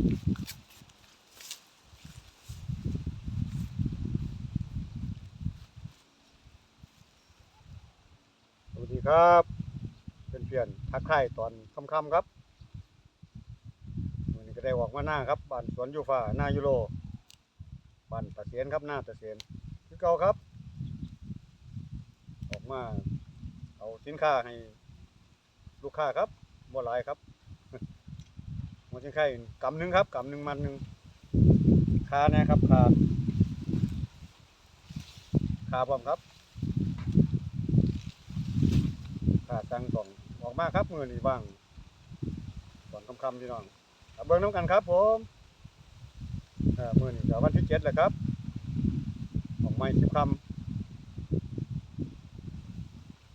สวัสดีครับเป็นเพื่อนๆทักทายตอนค่ำๆครับวันนี้ก็ได้ออกมาหน้าครับบ้านสวนยูฟ้าหน้ายูโรบ้านตะเสียนครับหน้าตะเสียนคือเก่าครับ ออกมาเอาสินค้าให้ลูกค้าครับบ่หลายครับ มดสินค้ากำหนึ่งครับกำหนึ่งมันหนึ่งคาเนี่ยครับคาคาพร้อมครับขาดตังส่องออกมาครับมือนี่บ้างตอนค่ำๆพี่น้องเอาเบิ้งน้ำกันครับผมเมือนี่ก็วันที่เจ็ดแหละครับออกไม้สิบคำ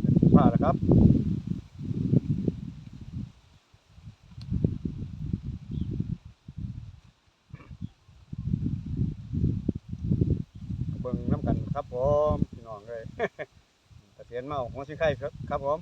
เป็นผ่าแล้วครับเอาเบิ้งน้ำกันครับผมพี่น้องเลย เกษียณ มาออกหัวสิงไข่ครับครับผม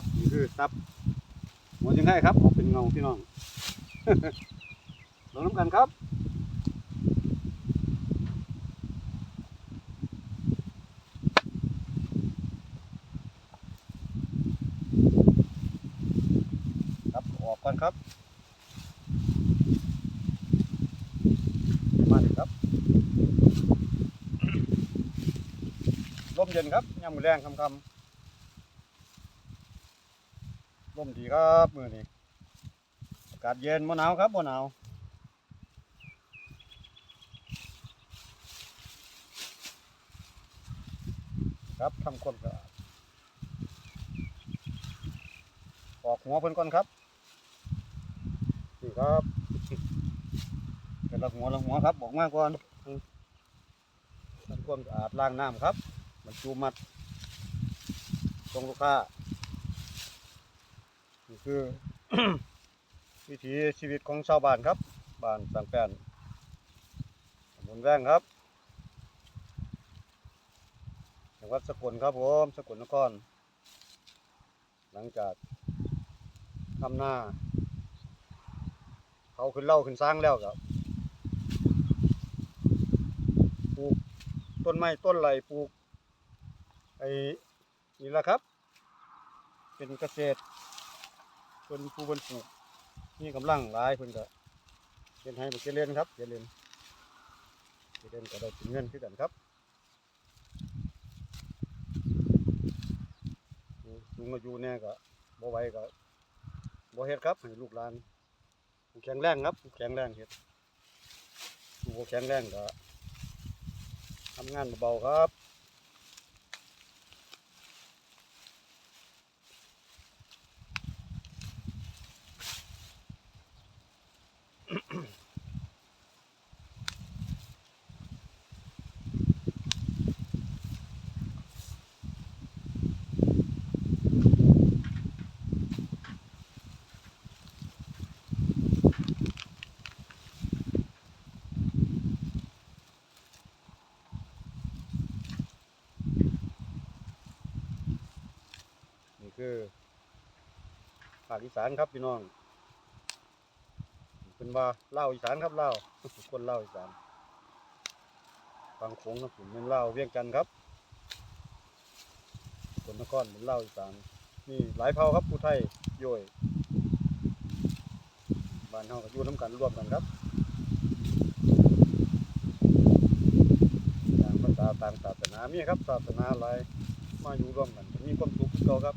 ับนี่คือซับหัวสิงไข่ครับออกเป็นเงาพี่น้องลองน้ำกันครับครับออกก่อนครับมาดิครับลมเย็นครับยามมือแรงคำคำๆล มดีครับมือนี้อากาศเย็นบ่หนาวครับบ่หนาวครับทำความสะอาดออกหัวเพิ่นก่อนครับนี่ครับเป็นละหัวละหัวครับออกมาก่อนทำความสะอาดล้างน้ำครับบรรจุมัดตรงลูกค้า นี่คือ วิถีชีวิตของชาวบ้านครับ บ้านสังแปนตำบลแว้งครับจังหวัดสกลครับผมสกลนคร หลังจากทำหน้า เขาขึ้นเล่าขึ้นสร้างแล้วครับปลูกต้นไม้ต้นไหลปลูกไอ้นี่แหละครับ เป็นเกษตร เป็นผู้บรรปลูกนี่กำลังหลายเพิ่นก็เป็นให้มันเจริญครับเจริญเจริญก็ได้เป็นเงินคือกันครับผู้สูงอายุเนี่ยก็บ่ไหวก็บ่เฮ็ดครับให้ลูกหลานผู้แข็งแรงครับผู้แข็งแรงเฮ็ดผู้บ่แข็งแรงก็ทำงานเบาๆครับ นี่ คือภาคอีสานครับพี่น้องเป็นว่าเล่าอีสานครับเล่าคนเล่าอีสานฟังโขงครับผมเป็นเล่าเวียงจันทน์ครับคนนครเป็นเล่าอีสานมีหลายเผ่าครับผู้ไทยโยยบ้านเฮาก็อยู่น้ำกันร่วมกันครับต่างภาษาต่างศาสนามีครับศาสนาหลายมาอยู่ร่วมกันมีความสุขเก่าครับ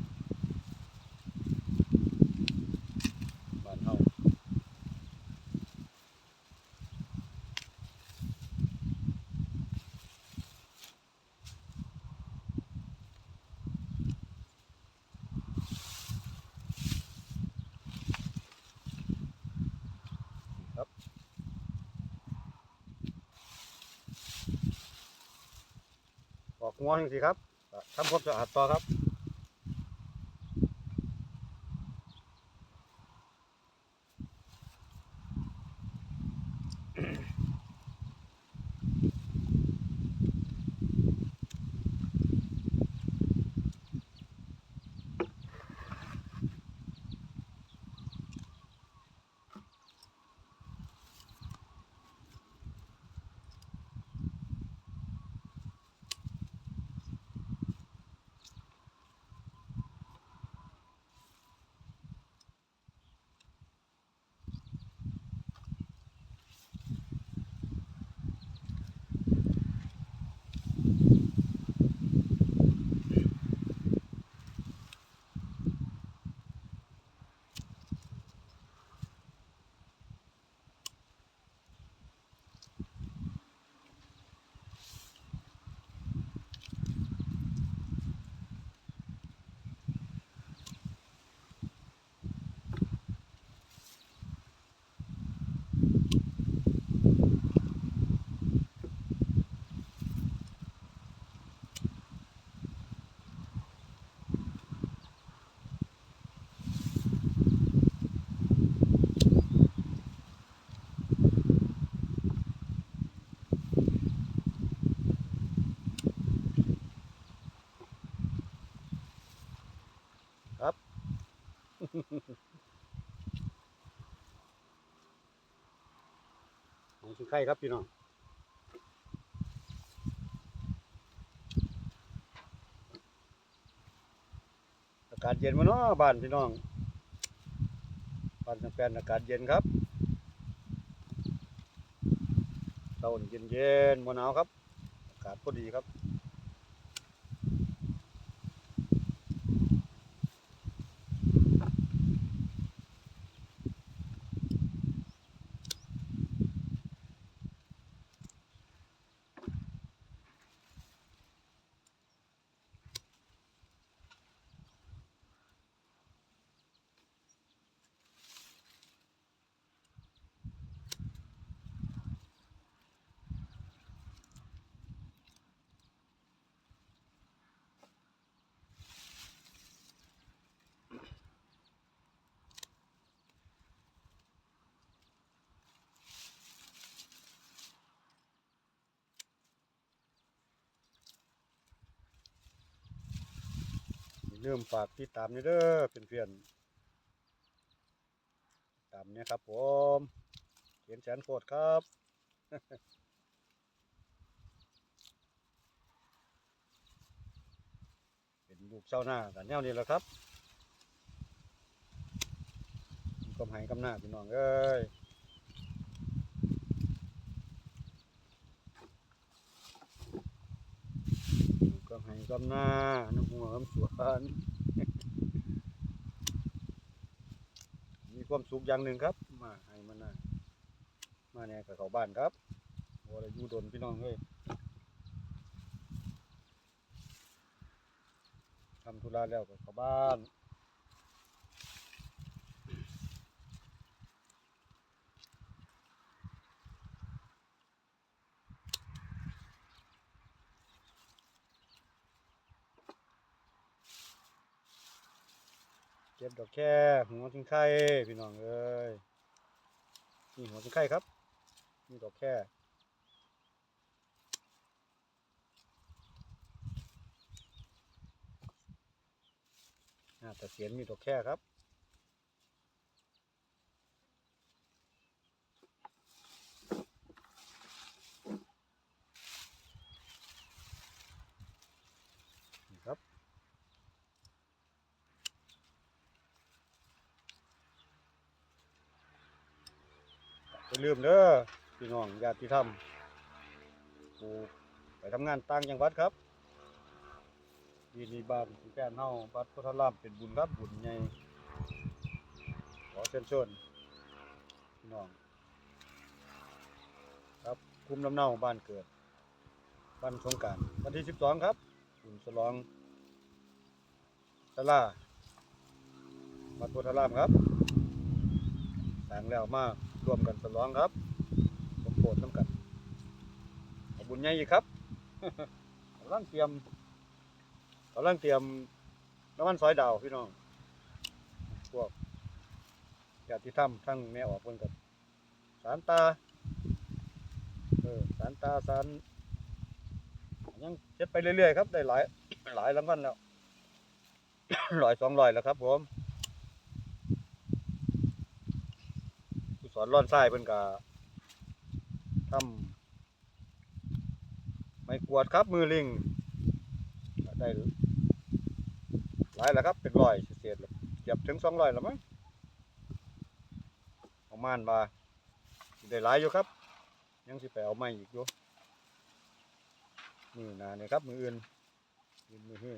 ออกหัวจังสิครับทำความสะอาดต่อครับ ขอไข่ครับพี่น้องอากาศเย็นมาเนาะบ้านพี่น้องบ้านแฟนอากาศเย็นครับเต้านี่เย็นมาหนาวครับ อากาศพอดีครับ อย่าลืมฝากติดตามนี่เด้อเพื่อนๆตามเนี่ยครับผมเขียนแสนโคตรครับเป็นลูกเจ้าหน้ากันแนวนี้แหละครับกำไห้กำหน้าพี่น้องเอ้ย กำไห้กำหน้าน้ำหัวน้ำสวนมีความสุขอย่างหนึ่งครับ มาให้มันนะมาเนี่ยกับเขาบ้านครับโอ้ยอยู่ดนพี่น้องเฮ้ยทำธุระแล้วกับเขาบ้าน ก็บดอกแค่หัวทิ้งไข่พี่น้องเอ้ยนี่หัวทิ้งไข่ครับนี่ดอกแค่อ่าแต่เสียนมีดอกแค่ครับ อย่าลืมเด้อพี่น้องญาติธรรมผู้ไปทำงานต่างจังหวัดครับดีนีบ้านแก่นเฮาวัดพุทธรามเป็นบุญครับบุญใหญ่ขอเชิญชวนพี่น้อง ครับคุ้มลำเนาบ้านเกิดวันสงการวันที่ 12 ครับบุญฉลองตะลาวัดพุทธรามครับ งแล้วมารวมกันฉลองครับสมโพธิน้ำกันขอบบุญใหญ่อีกครับกำลังเตรียมกำลังเตรียมน้ำมันซอยดาวพี่น้อง พวกญาติธรรมทั้งแม่ออกเพิ่นกับสารตา เออสารตาสารยังเช็ดไปเรื่อยๆครับ ได้หลายหลายรางวัลแล้วร้อยสองร้อยแล้วครับผม สอนร่อนไส้เพิ่นก็ทำไม่กวดครับมือลิงได้หลายแล้วครับ เป็นร้อยเศษๆเกือบถึงสองร้อยแล้วมั้งประมาณว่าได้หลายอยู่ครับ ยังสิไปเอาไม้อีกอยู่มือหนาเนี่ยครับ มืออื่นมือมือ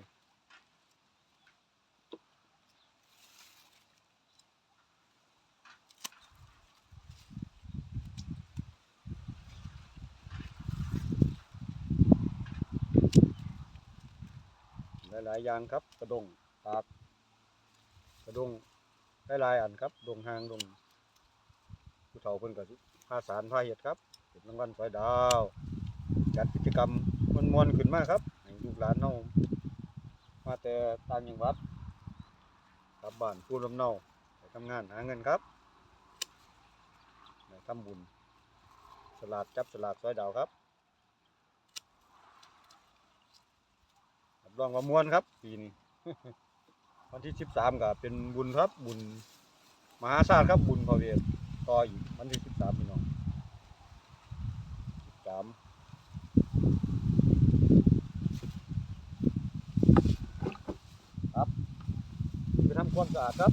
หลายๆอย่างครับ กระดงปากกระดงหลายๆอันครับดงหางดงผู้เฒ่าเพิ่นก็สิพาสารพาเฮ็ดครับเป็นรางวัลสอยดาว จัดกิจกรรมมวนๆขึ้นมาครับให้ลูกหลานเฮามาแต่ต่างจังหวัดกลับบ้านภูมิลำเนาไปทำงานหาเงินครับทำบุญ สลากจับสลากซอยดาวครับ ลองว่ามวนครับ ปีนี้ วันที่สิบสามก็เป็นบุญครับ บุญมหาศาลครับบุญพระเวทต่ออีกวันที่สิบสามพี่น้อง13ไปทำความสะอาดครับ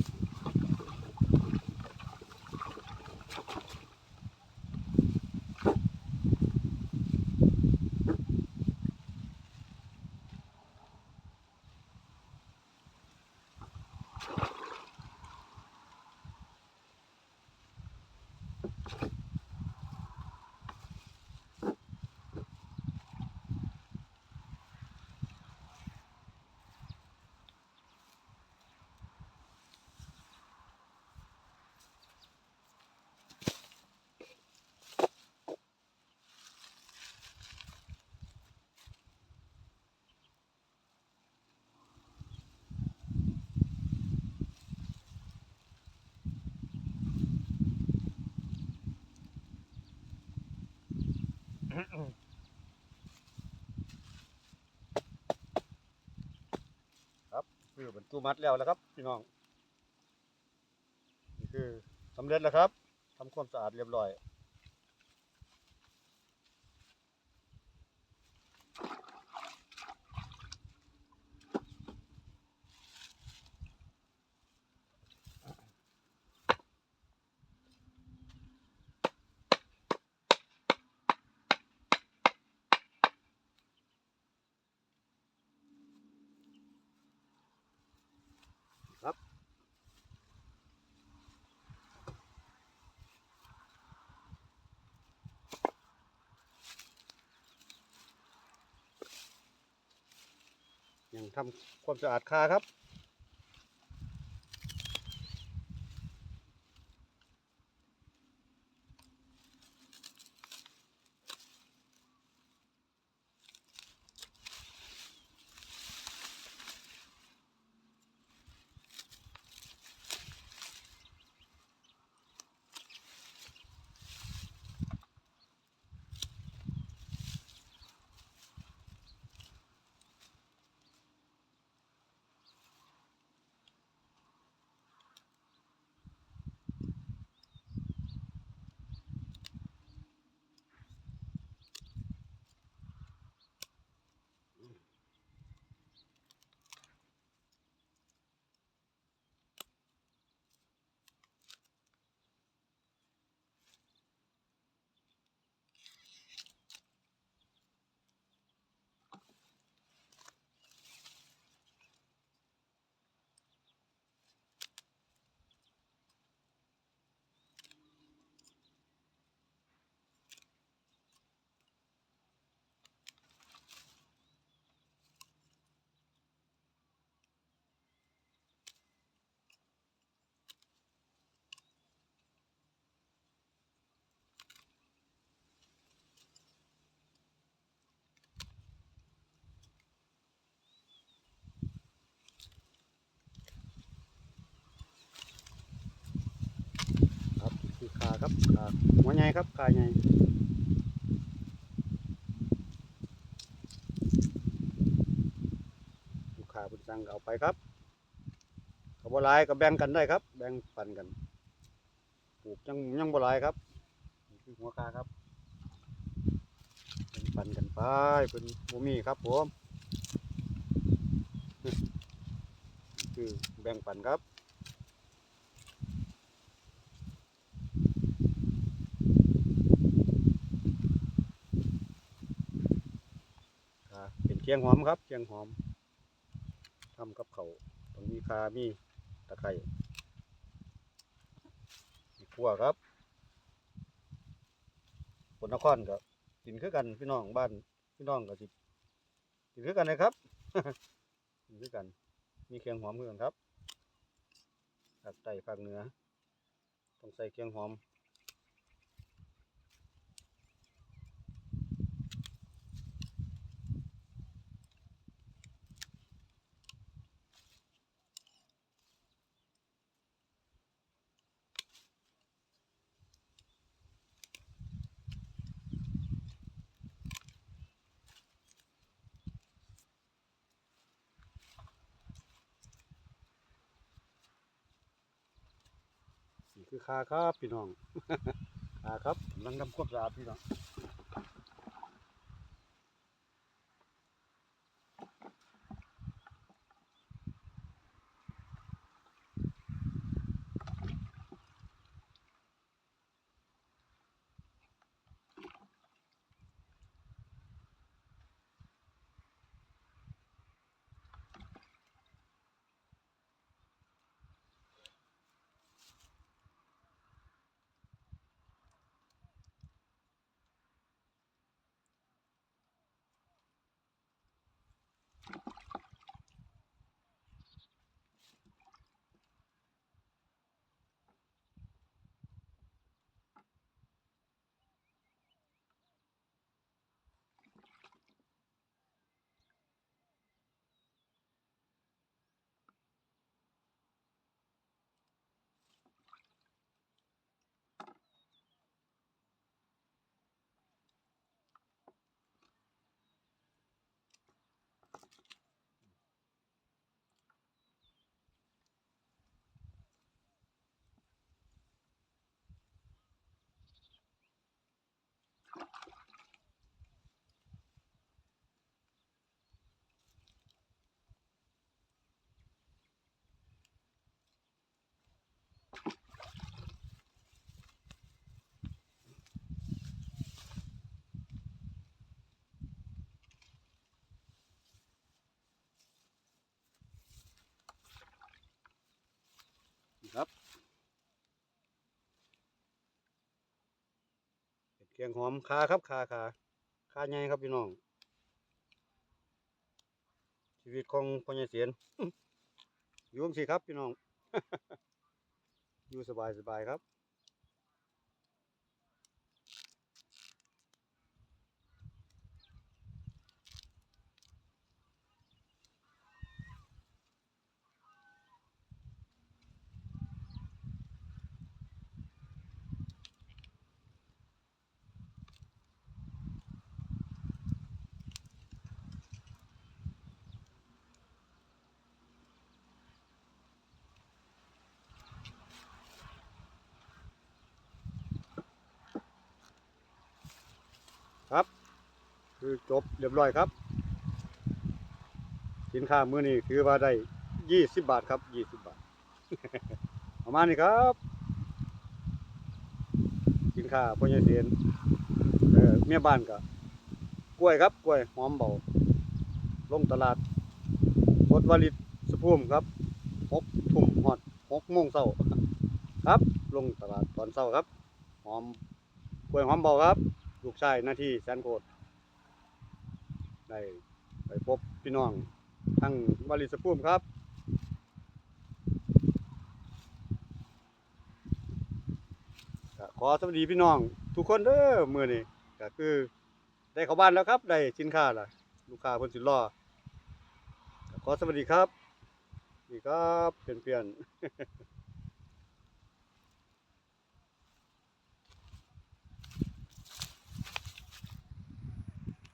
คือบรรจุมัดแล้วแล้วครับ พี่น้อง นี่คือสำเร็จแล้วครับทำความสะอาดเรียบร้อย ยังทำความสะอาดคาครับ ค ครับขาหัวใหญ่ครับขาใหญ่ลูกค้าบุญสั่งเอาไปครับเขาบ่หลายก็แบ่งกันได้ครับ แบ่งปันกันปลูกยังยังบ่หลายครับคือหัวคาครับแบ่งปันกันไปเป็นบ่มีครับผมคือแบ่งปันครับ ขา เป็นเคียงหอมครับเคียงหอมทำกับเขาต้องมีคามีตะไคร้มีขั่วครับคนนครก็กินคือกันพี่น้องบ้านพี่น้องก็สิกินคือกันนะครับกินคือกัน มีเคียงหอมคือกันครับภาคใต้ภาคเหนือ ต้องใส่เคียงหอม คือคาครับพี่น้องคาครับกำลังทำความสะอาดพี่น้อง งหอมขาครับขาขาขาใหญ่ครับพี่น้อง ชีวิตของพญเสียนอยู่งสิครับพี่น้อง อยู่สบายสบายครับ คือจบเรียบร้อยครับ สินค้ามื้อนี้คือว่าได้ยี่สิบบาทครับยี่สิบบาทประมาณนี้ครับ สินค้าพ่อใหญ่เสียนเออเมียบ้านก็กล้วยครับกล้วยหอมเบาลงตลาดสดวาริตสะพุ่มครับหกทุ่มฮอดหกโมงเช้าครับ ลงตลาดตอนเช้าครับ หอมกล้วยหอมเบาครับ ลูกชายหน้าที่แสนโกด ได้ไปพบพี่น้องทั้งวาริสภูมิครับขอสวัสดีพี่น้อง ทุกคนเด้อมือนี้ก็คือได้เข้าบ้านแล้วครับ ได้สินค้าล่ะ ลูกค้าเพิ่นสิรอขอสวัสดีครับ นี่ครับเพื่อน